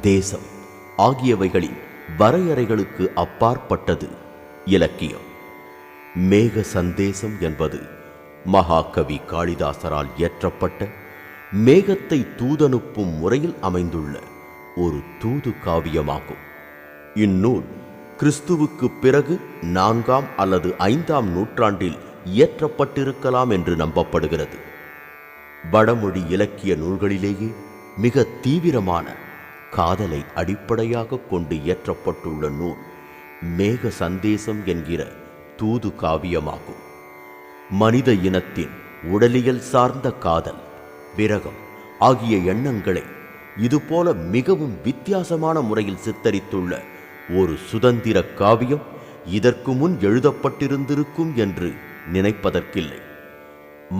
தேசம் ஆகியவைகளின் வரையறைகளுக்கு அப்பாற்பட்டது. இலக்கியம். மேக சந்தேசம் என்பது மகாகவி காளிதாசரால் இயற்றப்பட்ட மேகத்தை தூதனுப்பும் முறையில் அமைந்துள்ள ஒரு தூது காவியமாகும். இந்நூல் கிறிஸ்துவுக்கு பிறகு நான்காம் அல்லது ஐந்தாம் நூற்றாண்டில் இயற்றப்பட்டிருக்கலாம் என்று நம்பப்படுகிறது. வடமொழி இலக்கிய நூல்களிலேயே மிக தீவிரமான காதலை அடிப்படையாக கொண்டு இயற்றப்பட்டுள்ள நூல் மேக சந்தேசம் என்கிற தூது காவியமாகும். மனித இனத்தின் உடலியல் சார்ந்த காதல் விரகம் ஆகிய எண்ணங்களை இதுபோல மிகவும் வித்தியாசமான முறையில் சித்தரித்துள்ள ஒரு சுதந்திர காவியம் இதற்கு முன் எழுதப்பட்டிருந்திருக்கும் என்று நினைப்பதற்கில்லை.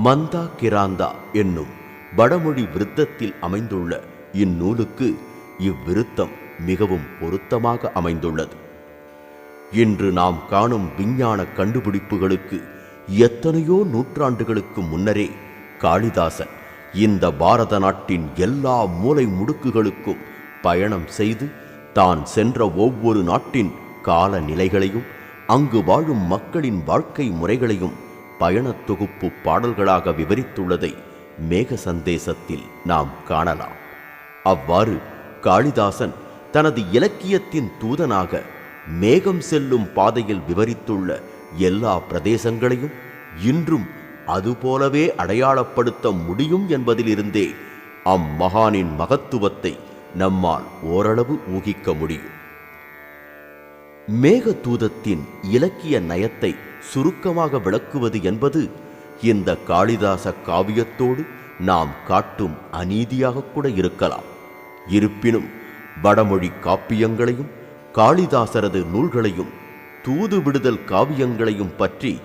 மந்தா கிராந்தா என்னும் வடமொழி விருத்தத்தில் அமைந்துள்ள இந்நூலுக்கு இவ்விருத்தம் மிகவும் பொருத்தமாக அமைந்துள்ளது. இன்று நாம் காணும் விஞ்ஞான கண்டுபிடிப்புகளுக்கு எத்தனையோ நூற்றாண்டுகளுக்கு முன்னரே காளிதாசன் இந்த பாரத நாட்டின் எல்லா மூலை முடுக்குகளுக்கும் பயணம் செய்து தான் சென்ற ஒவ்வொரு நாட்டின் கால நிலைகளையும் அங்கு வாழும் மக்களின் வாழ்க்கை முறைகளையும் பயணத் தொகுப்பு பாடல்களாக விவரித்துள்ளதை மேக சந்தேசத்தில் நாம் காணலாம். அவ்வாறு காளிதாசன் தனது இலக்கியத்தின் தூதனாக மேகம் செல்லும் பாதையில் விவரித்துள்ள எல்லா பிரதேசங்களையும் இன்றும் அதுபோலவே அடையாளப்படுத்த முடியும் என்பதிலிருந்தே அம்மகானின் மகத்துவத்தை நம்மால் ஓரளவு ஊகிக்க முடியும். மேகதூதத்தின் இலக்கிய நயத்தை சுருக்கமாக விளக்குவது என்பது இந்த காளிதாச காவியத்தோடு நாம் காட்டும் அநீதியாக கூட இருக்கலாம். இருப்பினும் வடமொழி காப்பியங்களையும் காளிதாசரது நூல்களையும் தூது விடுதல் காவியங்களையும் பற்றி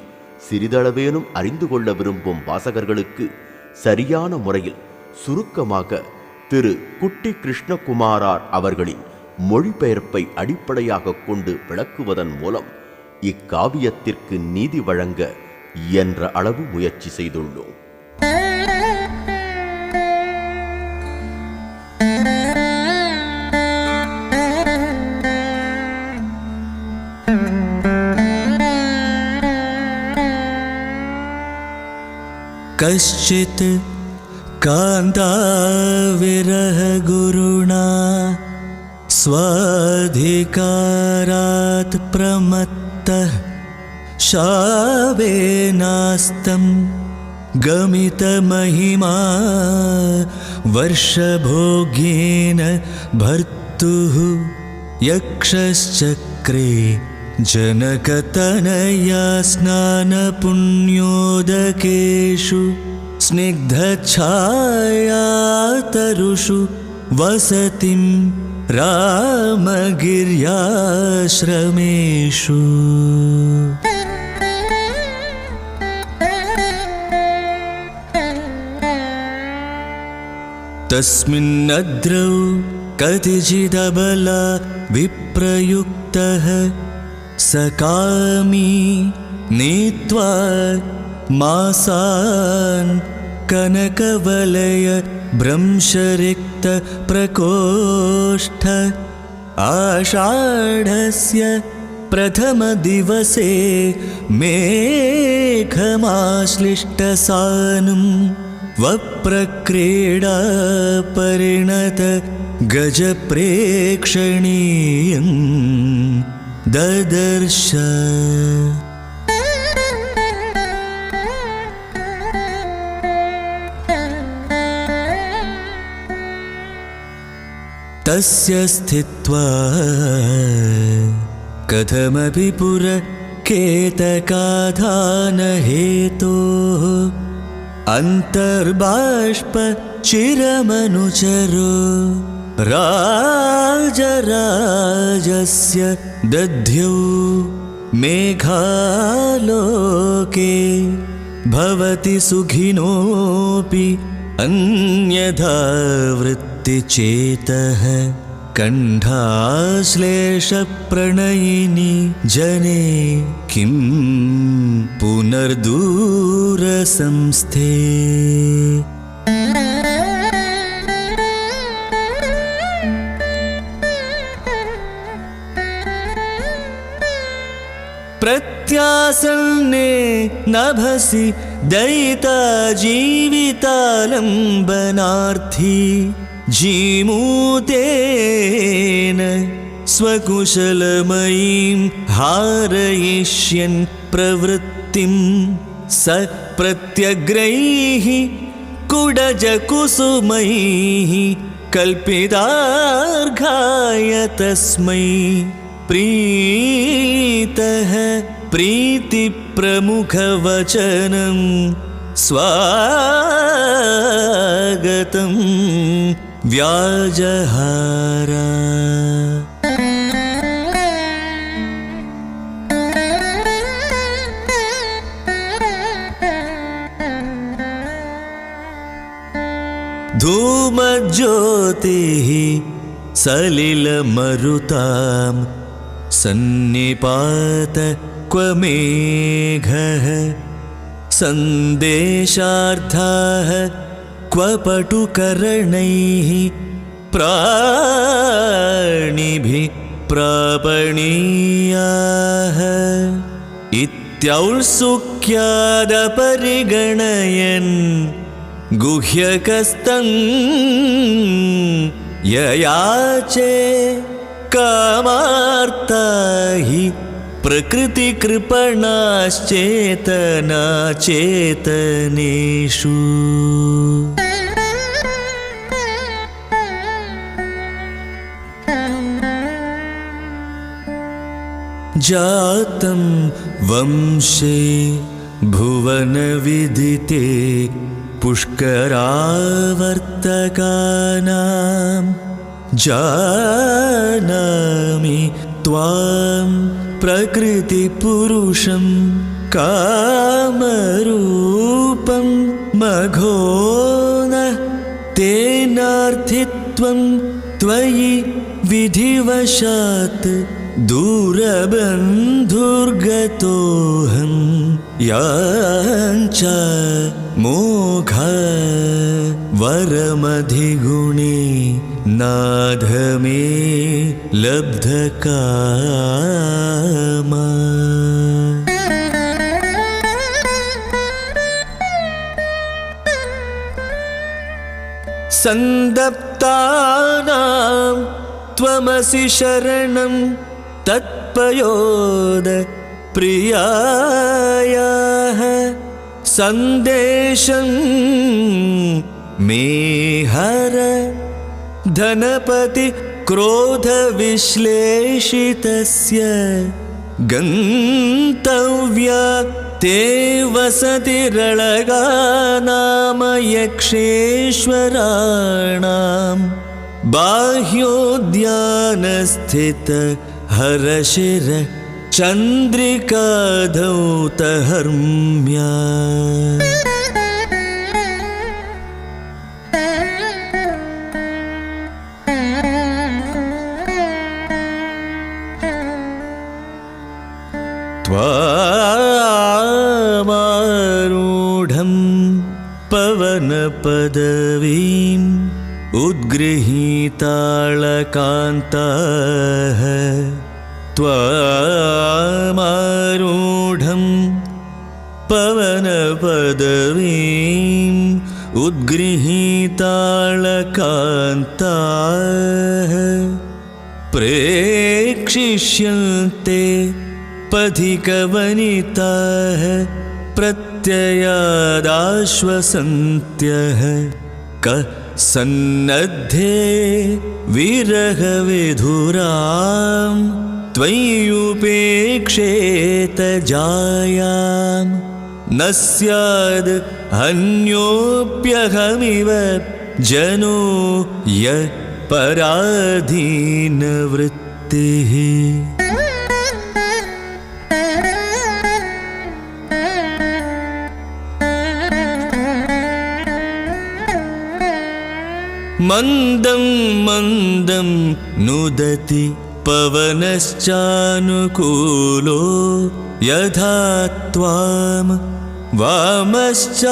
சிறிதளவேனும் அறிந்து கொள்ள விரும்பும் வாசகர்களுக்கு சரியான முறையில் சுருக்கமாக திரு. குட்டி கிருஷ்ணகுமாரார் அவர்களின் மொழிபெயர்ப்பை அடிப்படையாக கொண்டு விளக்குவதன் மூலம் இக்காவியத்திற்கு நீதி வழங்க இயன்ற அளவு முயற்சி செய்துள்ளோம். कश्चित् कान्ताविरहगुरुणा स्वाधिकारात् प्रमत्तः शावेनास्तं गमितमहिमा वर्षभोग्येन भर्तुः यक्षश्चक्रे जनकतनया स्नानपुण्योदकेषु स्निग्धच्छायातरुषु वसतिं रामगिर्याश्रमेषु। तस्मिन्नद्रौ कतिचिदबला विप्रयुक्तः सकामी नीत्वा मासान् कनकवलय भ्रंशरिक्तप्रकोष्ठ आषाढस्य प्रथमदिवसे मेघमाश्लिष्टसानुं वप्रक्रीडा परिणत गजप्रेक्षणीयम् ददर्श। तस्य स्थित्वा कथमपि पुरकेतकाधानहेतोः अन्तर्बाष्प चिरमनुचरो राजराजस्य दध्यौ मेघालोके भवति सुखिनोऽपि अन्यथा वृत्तिचेतः कण्ठाश्लेषप्रणयिनि जने किं पुनर्दूरसंस्थे प्रत्यासन्ने नभसि दयिता जीवितालम्बनार्थी जीमूतेन स्वकुशलमयीं हारयिष्यन् प्रवृत्तिं स प्रत्यग्रैः कुडजकुसुमैः कल्पितार्घाय तस्मै प्रीतः प्रीतिप्रमुखवचनं स्वागतं व्याजहारा। धूमज्योतिः सलिलमरुतां सन्निपात क्व मेघः सन्देशार्थाः क्व पटुकर्णैः प्राणिभिः प्रापणीयाः इत्यौत्सुक्यादपरिगणयन् गुह्यकस्तं ययाचे कामार्ता हि प्रकृतिकृपणाश्चेतनाचेतनेषु। जातं वंशे भुवनविदिते पुष्करावर्तकानां जानामि त्वां प्रकृतिपुरुषं कामरूपं मघो न तेनार्थित्वं त्वयि विधिवशात् दूरबन्धुर्गतोऽहं याञ्च मोघ वरमधिगुणे नाध मे लब्धकामा। सन्दप्तानां त्वमसि शरणं तत्पयोद प्रियायाः। सन्देशं मे हर धनपति क्रोधविश्लेषितस्य गन्तव्या ते वसति रळगा नाम यक्षेश्वराणां बाह्योद्यानस्थित हरशिर चन्द्रिकाधौतहर्म्या त्वामारूढं पवनपदवीम् उद्गृहीताळकान्ताः त्वामारूढं पवनपदवीम् उद्गृहीताळकान्ताः प्रेक्षिष्यन्ते पथिकवनिताः प्रत्ययादाश्वसन्त्यः। क सन्नद्धे विरहविधुरां त्वय्युपेक्षेत जायां न स्याद् अन्योऽप्यहमिव जनो य पराधीनवृत्तिः। मन्दं मन्दं नुदति पवनश्चानुकूलो यथा त्वां वामश्चायं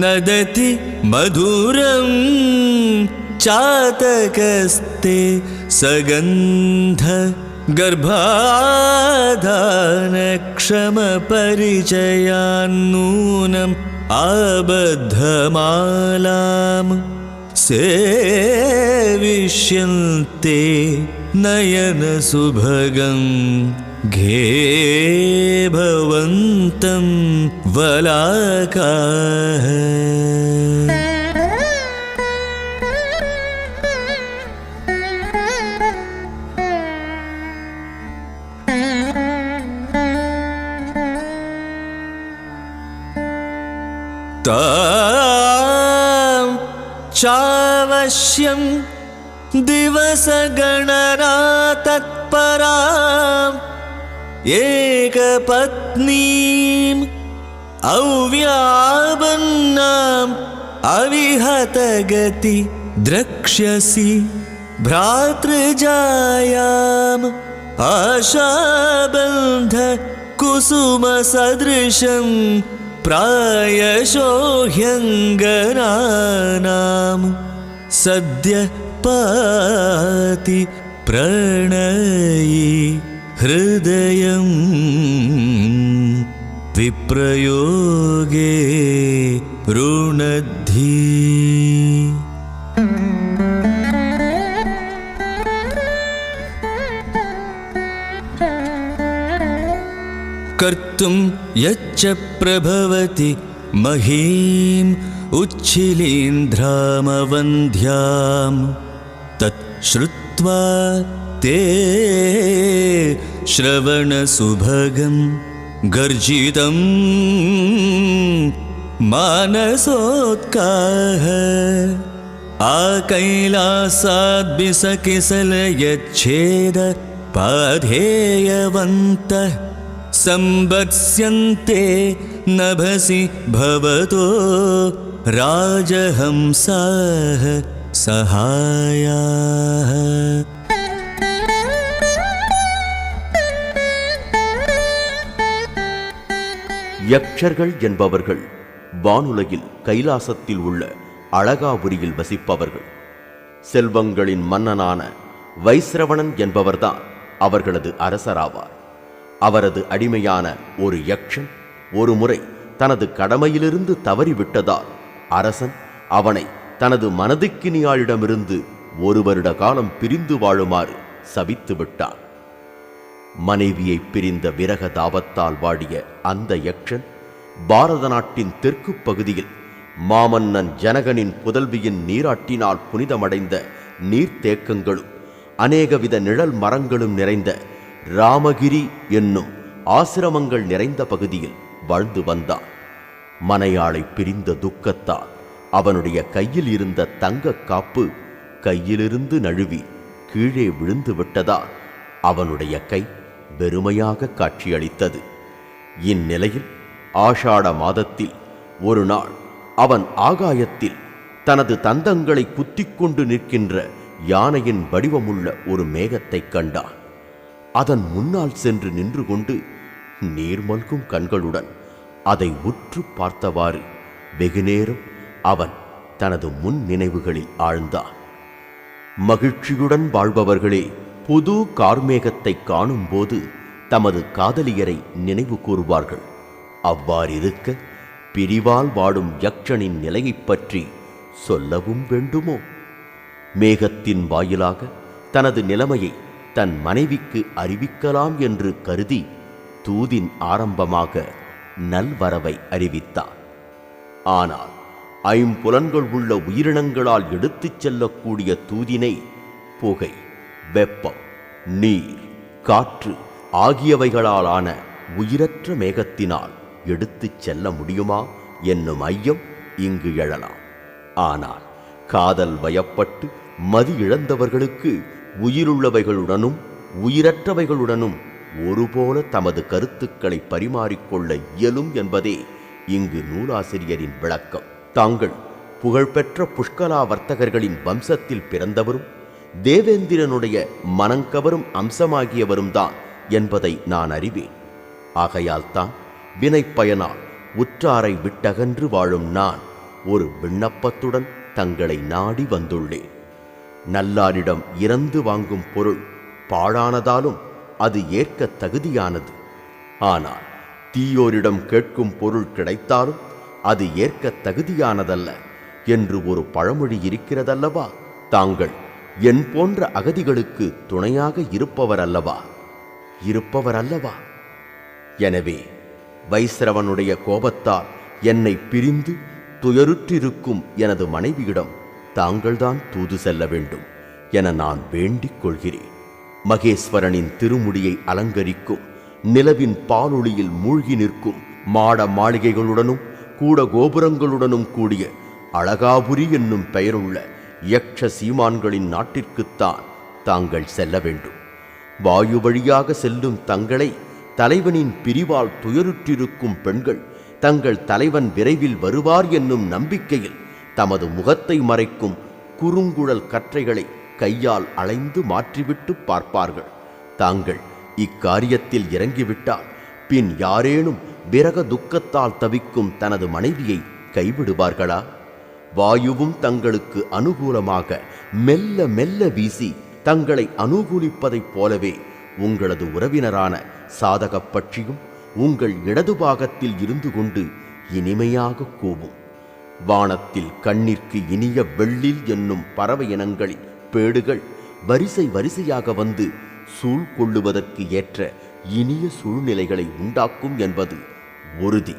नदति मधुरं चातकस्ते सगन्ध गर्भाधानक्षमपरिचयान्नूनम् आबद्धमालाम् सेविष्यन्ते सुभगं घे भवन्तं वलाकाः। चावश्यं दिवसगणना तत्पराम् एकपत्नीम् अव्यापन्नाम् अविहतगति द्रक्ष्यसि भ्रातृजायाम् आशाबन्ध कुसुमसदृशम् प्रायशो ह्यङ्गनानाम् सद्य पाति प्रणयी हृदयम् विप्रयोगे रुणद्धि कर्तुं यच्च प्रभवति महीम् उच्छिलीन्द्रामवन्ध्याम् तत् श्रुत्वा ते श्रवणसुभगं गर्जितं मानसोत्काः आकैलासाद्बिसकिसलयच्छेद पाधेयवन्तः संवत्स्यन्ते नभसि भवतो राजहंसाः सहायाः யக்ஷர்கள் என்பவர்கள் வானுலகில் கைலாசத்தில் உள்ள அழகாபுரியில் வசிப்பவர்கள் செல்வங்களின் மன்னனான வைஸ்ரவணன் என்பவர்தான் அவர்களது அரசராவார் அவரது அடிமையான ஒரு யக்ஷன் ஒரு முறை தனது கடமையிலிருந்து தவறிவிட்டதால் அரசன் அவனை தனது மனதுக்கினியாளிடமிருந்து ஒரு வருட காலம் பிரிந்து வாழுமாறு சபித்து விட்டான். மனைவியை பிரிந்த விரக தாபத்தால் வாடிய அந்த யக்ஷன் பாரத நாட்டின் தெற்கு பகுதியில் மாமன்னன் ஜனகனின் புதல்வியின் நீராட்டினால் புனிதமடைந்த நீர்த்தேக்கங்களும் அநேகவித நிழல் மரங்களும் நிறைந்த ராமகிரி என்னும் ஆசிரமங்கள் நிறைந்த பகுதியில் வாழ்ந்து வந்தான். மனையாளை பிரிந்த துக்கத்தால் அவனுடைய கையில் இருந்த தங்க காப்பு கையிலிருந்து நழுவி கீழே விழுந்து விட்டதால் அவனுடைய கை வெறுமையாக காட்சியளித்தது. இந்நிலையில் ஆஷாட மாதத்தில் ஒரு நாள் அவன் ஆகாயத்தில் தனது தந்தங்களை குத்திக்கொண்டு நிற்கின்ற யானையின் வடிவமுள்ள ஒரு மேகத்தைக் கண்டான். அதன் முன்னால் சென்று நின்று கொண்டு நீர்மல்கும் கண்களுடன் அதை உற்று பார்த்தவாறு வெகுநேரம் அவன் தனது முன் நினைவுகளில் ஆழ்ந்தான். மகிழ்ச்சியுடன் வாழ்பவர்களே புது கார்மேகத்தை காணும்போது தமது காதலியரை நினைவு கூறுவார்கள். அவ்வாறிருக்க பிரிவால் வாடும் யக்ஷனின் நிலையைப் பற்றி சொல்லவும் வேண்டுமோ? மேகத்தின் வாயிலாக தனது நிலைமையை தன் மனைவிக்கு அறிவிக்கலாம் என்று கருதி தூதின் ஆரம்பமாக நல்வரவை அறிவித்தார். ஆனால் ஐம்புலன்கள் உள்ள உயிரினங்களால் எடுத்துச் செல்லக்கூடிய தூதினை புகை வெப்பம் நீர் காற்று ஆகியவைகளாலான உயிரற்ற மேகத்தினால் எடுத்துச் செல்ல முடியுமா என்னும் ஐயம் இங்கு எழலாம். ஆனால் காதல் வயப்பட்டு மதி இழந்தவர்களுக்கு உயிருள்ளவைகளுடனும் உயிரற்றவைகளுடனும் ஒருபோல தமது கருத்துக்களை பரிமாறிக்கொள்ள இயலும் என்பதே இங்கு நூலாசிரியரின் விளக்கம். தாங்கள் புகழ்பெற்ற புஷ்கலா வர்த்தகர்களின் வம்சத்தில் பிறந்தவரும் தேவேந்திரனுடைய மனங்கவரும் அம்சமாகியவரும் தான் என்பதை நான் அறிவேன். ஆகையால் தான் வினைப்பயனால் உற்றாரை விட்டகன்று வாழும் நான் ஒரு விண்ணப்பத்துடன் தங்களை நாடி வந்துள்ளேன். நல்லாரிடம் இறந்து வாங்கும் பொருள் பாழானதாலும் அது ஏற்க தகுதியானது. ஆனால் தீயோரிடம் கேட்கும் பொருள் கிடைத்தாலும் அது ஏற்க தகுதியானதல்ல என்று ஒரு பழமொழி இருக்கிறதல்லவா? தாங்கள் என் போன்ற அகதிகளுக்கு துணையாக இருப்பவர் அல்லவா இருப்பவர் அல்லவா எனவே வைசிரவனுடைய கோபத்தால் என்னை பிரிந்து துயருற்றிருக்கும் எனது மனைவியிடம் தாங்கள்தான் தூது செல்ல வேண்டும் என நான் வேண்டிக் கொள்கிறேன். மகேஸ்வரனின் திருமுடியை அலங்கரிக்கும் நிலவின் பாலொளியில் மூழ்கி நிற்கும் மாட மாளிகைகளுடனும் கூட கோபுரங்களுடனும் கூடிய அழகாபுரி என்னும் பெயருள்ள யக்ஷ சீமான்களின் நாட்டிற்குத்தான் தாங்கள் செல்ல வேண்டும். வாயு வழியாக செல்லும் தங்களை தலைவனின் பிரிவால் துயருற்றிருக்கும் பெண்கள் தங்கள் தலைவன் விரைவில் வருவார் என்னும் நம்பிக்கையில் தமது முகத்தை மறைக்கும் குறுங்குழல் கற்றைகளை கையால் அலைந்து மாற்றிவிட்டு பார்ப்பார்கள். தாங்கள் இக்காரியத்தில் இறங்கிவிட்டால் பின் யாரேனும் விரக துக்கத்தால் தவிக்கும் தனது மனைவியை கைவிடுவார்களா? வாயுவும் தங்களுக்கு அனுகூலமாக மெல்ல மெல்ல வீசி தங்களை அனுகூலிப்பதைப் போலவே உங்களது உறவினரான சாதகப் பட்சியும் உங்கள் இடது பாகத்தில் இருந்து கொண்டு இனிமையாக கூவும். வானத்தில் கண்ணிற்கு இனிய வெள்ளில் என்னும் பறவை இனங்களின் பேடுகள் வரிசை வரிசையாக வந்து சூழ் கொள்ளுவதற்கு ஏற்ற இனிய சூழ்நிலைகளை உண்டாக்கும் என்பது உறுதி.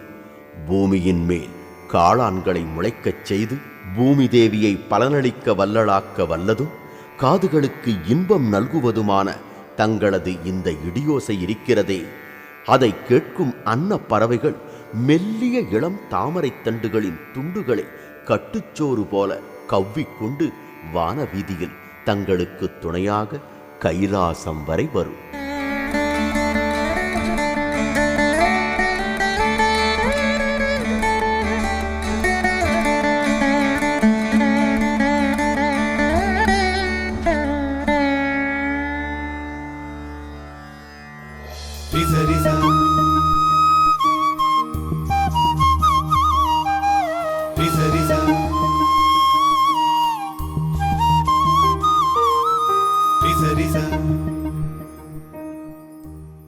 பூமியின் மேல் காளான்களை முளைக்கச் செய்து பூமி தேவியை பலனளிக்க வல்லளாக்க வல்லதும் காதுகளுக்கு இன்பம் நல்குவதுமான தங்களது இந்த இடியோசை இருக்கிறதே. அதை கேட்கும் அன்ன பறவைகள் மெல்லிய இளம் தாமரைத் தண்டுகளின் துண்டுகளை கட்டுச்சோறு போல கவ்விக்கொண்டு வான வீதியில் தங்களுக்கு துணையாக கைலாசம் வரை வரும்.